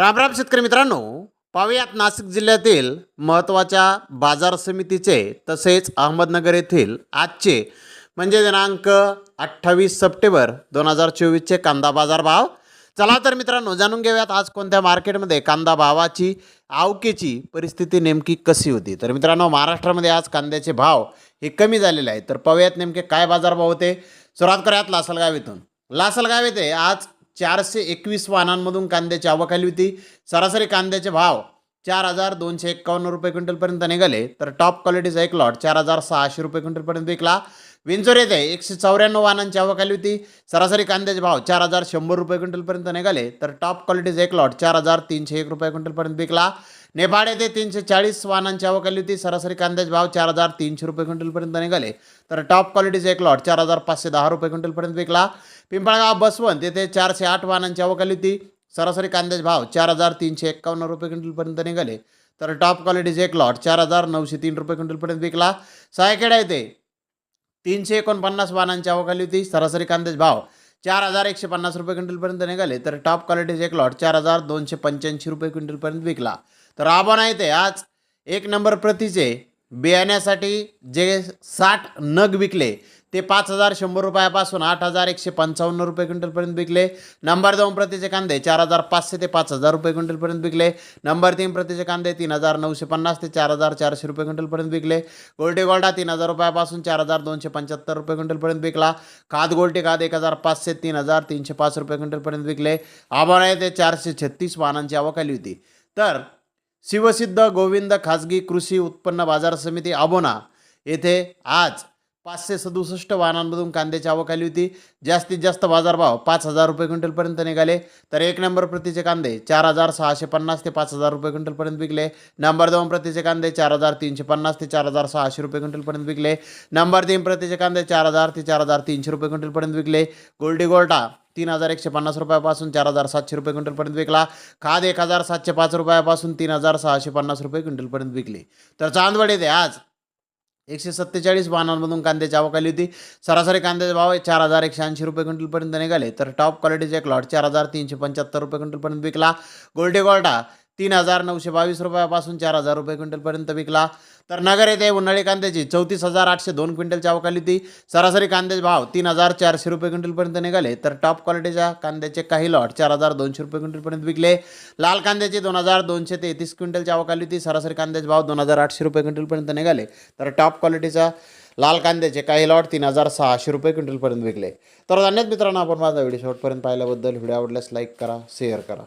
रामराम शेतकरी मित्रांनो पाहुयात नाशिक जिल्ह्यातील महत्त्वाच्या बाजार समितीचे तसेच अहमदनगर येथील आजचे म्हणजे दिनांक अठ्ठावीस सप्टेंबर दोन हजार चोवीसचे कांदा बाजार भाव. चला तर मित्रांनो जाणून घेऊयात आज कोणत्या मार्केटमध्ये कांदा भावाची आवकेची परिस्थिती नेमकी कशी होती. तर मित्रांनो महाराष्ट्रामध्ये आज कांद्याचे भाव हे कमी झालेले आहेत. तर पाहूयात नेमके काय बाजारभाव होते. सुरुवात करूयात लासलगाव येथून लासलगाव येथे आज चारशे एकवीस वाहनांमधून कांद्याची आवक आली होती. सरासरी कांद्याचे भाव चार हजार दोनशे एक्कावन्न रुपये क्विंटलपर्यंत निघाले. तर टॉप क्वालिटीचा एक लॉट चार हजार सहाशे रुपये क्विंटलपर्यंत विकला. विंचोर येथे एकशे चौऱ्याण्णव वाहनांची आवक आली होती. सरासरी कांद्याचे भाव चार हजार शंभर रुपये क्विंटलपर्यंत निघाले. तर टॉप क्वालिटीचा एक लॉट चार हजार तीनशे एक रुपये क्विंटलपर्यंत विकला. नेपाळ येथे तीनशे चाळीस वाहनांची आवक आली होती सरासरी कांद्याचे भाव चार हजार तीनशे रुपये क्विंटलपर्यंत निघाले तर टॉप क्वालिटीचा एक लॉट चार हजार पाचशे दहा रुपये क्विंटलपर्यंत विकला पिंपळगाव बसवंत येथे चारशे आठ वाहनांची आवक आली होती सरासरी कांद्याचे भाव चार हजार तीनशे एक्कावन्न रुपये क्विंटलपर्यंत निघाले तर टॉप क्वालिटीचे एक लॉट चार हजार नऊशे तीन रुपये क्विंटलपर्यंत विकला सायखेडा येथे तीनशे एकोणपन्नास वाहनांची आवक आली होती सरासरी कांद्याचे भाव चार हजार एकशे पन्नास रुपये क्विंटलपर्यंत निघाले तर टॉप क्वालिटीचे एक लॉट चार हजार दोनशे पंच्याऐंशी रुपये क्विंटलपर्यंत विकला तर आव्हान आहे ते. आज एक नंबर प्रतीचे बियाण्यासाठी जे साठ नग विकले ते पाच हजार शंभर रुपयापासून आठ हजार एकशे पंचावन्न रुपये क्विंटलपर्यंत विकले. नंबर दोन प्रतीचे कांदे चार हजार पाचशे ते पाच हजार रुपये क्विंटलपर्यंत विकले. नंबर तीन प्रतीचे कांदे तीन हजार नऊशे पन्नास ते चार हजार चारशे रुपये क्विंटलपर्यंत विकले. गोल्टी गोल्डा तीन हजार रुपयापासून चार हजार दोनशे पंच्याहत्तर रुपये क्विंटलपर्यंत विकला. खाद गोल्टी खाद एक हजार पाचशे तीन हजार तीनशे पाच रुपये क्विंटलपर्यंत विकले. आभार आहे ते चारशे छत्तीस वाहनांची आवक आली होती. तर शिवसिद्ध गोविंद खाजगी कृषी उत्पन्न बाजार समिती आबोना येथे आज पाचशे सदुसष्ट वाहनांमधून कांद्याची आवक आली होती. जास्तीत जास्त बाजारभाव पाच हजार रुपये क्विंटलपर्यंत निघाले. तर एक नंबर प्रतीचे कांदे चार हजार सहाशे पन्नास ते पाच हजार रुपये क्विंटलपर्यंत विकले. नंबर दोन प्रतीचे कांदे चार हजार तीनशे पन्नास ते चार हजार सहाशे रुपये क्विंटलपर्यंत विकले. नंबर तीन प्रतीचे कांदे चार हजार ते चार हजार तीनशे रुपये क्विंटलपर्यंत विकले. गोल्डी गोल्टा तीन हजार एकशे पन्नास रुपयापासून चार हजार सातशे रुपये क्विंटलपर्यंत विकला. खाद एक हजार सातशे पाच रुपयापासून तीन हजार सहाशे पन्नास रुपये क्विंटलपर्यंत विकले. तर चांदवड येथे आज. एकशे सत्तेचाळीस वाहनांमधून कांद्याची आवक आली होती. सरासरी कांद्याचे भाव चार हजार एकशे ऐंशी रुपये क्विंटलपर्यंत निघाले. तर टॉप क्वालिटीचे एक लॉट चार हजार तीनशे पंच्याहत्तर रुपये क्विंटलपर्यंत विकला. गोल्डे गोल्टा तीन हजार नऊशे बावीस रुपयापासून चार हजार रुपये क्विंटलपर्यंत विकला. तर नगर येथे उन्हाळी कांद्याची चौतीस हजार आठशे दोन क्विंटलच्या अवकाली होती. सरासरी कांद्याचे भाव तीन हजार चारशे रुपये क्विंटलपर्यंत निघाले. तर टॉप क्वालिटीच्या कांद्याचे काही लॉट चार हजार दोनशे रुपये क्विंटलपर्यंत विकले. लाल कांद्याचे दोन हजार दोनशे तेहतीस क्विंटलची आवक होती. सरासरी कांद्याचे भाव दोन हजार आठशे रुपये क्विंटलपर्यंत निघाले. तर टॉप क्वालिटीचा लाल कांद्याचे काही लॉट तीन हजार सहाशे रुपये क्विंटलपर्यंत विकले. तर धन्यवाद मित्रांनो आपण माझा व्हिडिओ शॉर्टपर्यंत पाहिल्याबद्दल. व्हिडिओ आवडल्यास लाईक करा शेअर करा.